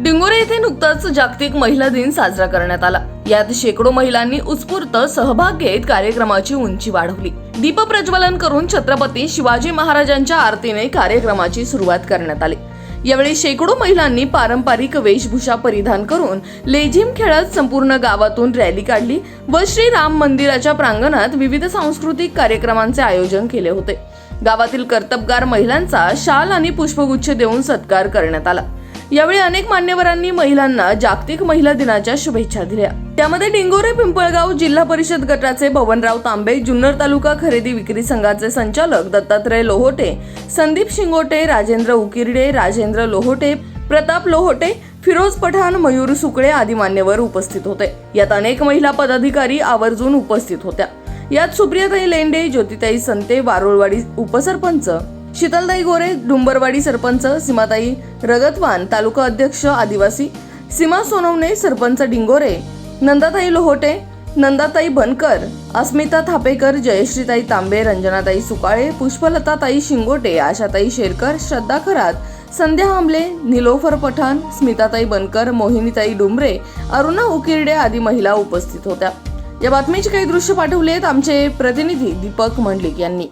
डिंगोरे येथे नुकताच जागतिक महिला दिन साजरा करण्यात आला. यात शेकडो महिलांनी उत्स्फूर्त सहभाग घेत कार्यक्रमाची उंची वाढवली. दीप प्रज्वलन करून छत्रपती शिवाजी महाराजांच्या आरतीने कार्यक्रमाची सुरुवात करण्यात आली. यावेळी शेकडो महिलांनी पारंपरिक वेशभूषा परिधान करून लेझिम खेळत संपूर्ण गावातून रॅली काढली व श्री राम मंदिराच्या प्रांगणात विविध सांस्कृतिक कार्यक्रमांचे आयोजन केले होते. गावातील कर्तबगार महिलांचा शाल आणि पुष्पगुच्छ देऊन सत्कार करण्यात आला. यावेळी अनेक मान्यवरांनी महिलांना जागतिक महिला दिनाच्या शुभेच्छा दिल्या. त्यामध्ये डिंगोरे पिंपळगाव जिल्हा परिषद गटाचे भवनराव तांबे जुन्नर तालुका खरेदी विक्री संघाचे संचालक दत्तात्रय लोहोटे संदीप शिंगोटे राजेंद्र उकिरडे राजेंद्र लोहोटे प्रताप लोहोटे फिरोज पठाण मयूर सुकळे आदी मान्यवर उपस्थित होते. यात अनेक महिला पदाधिकारी आवर्जून उपस्थित होत्या. यात सुप्रियाताई लेंडे ज्योतिताई संते वारुळवाडी उपसरपंच शीतलताई गोरे डुंबरवाडी सरपंच सीमाताई रगतवान तालुका अध्यक्ष आदिवासी सीमा सोनवणे सरपंच डिंगोरे नंदाताई लोहोटे नंदाताई बनकर अस्मिता थापेकर जयश्रीताई तांबे रंजनाताई सुकाळे पुष्पलताताई शिंगोटे आशाताई शेरकर श्रद्धा खरात संध्या आंबले निलोफर पठाण स्मिताताई बनकर मोहिनीताई डुंबरे अरुणा उकिरडे आदी महिला उपस्थित होत्या. या बातमीचे काही दृश्य पाठवले आहेत आमचे प्रतिनिधी दीपक मंडलिक यांनी.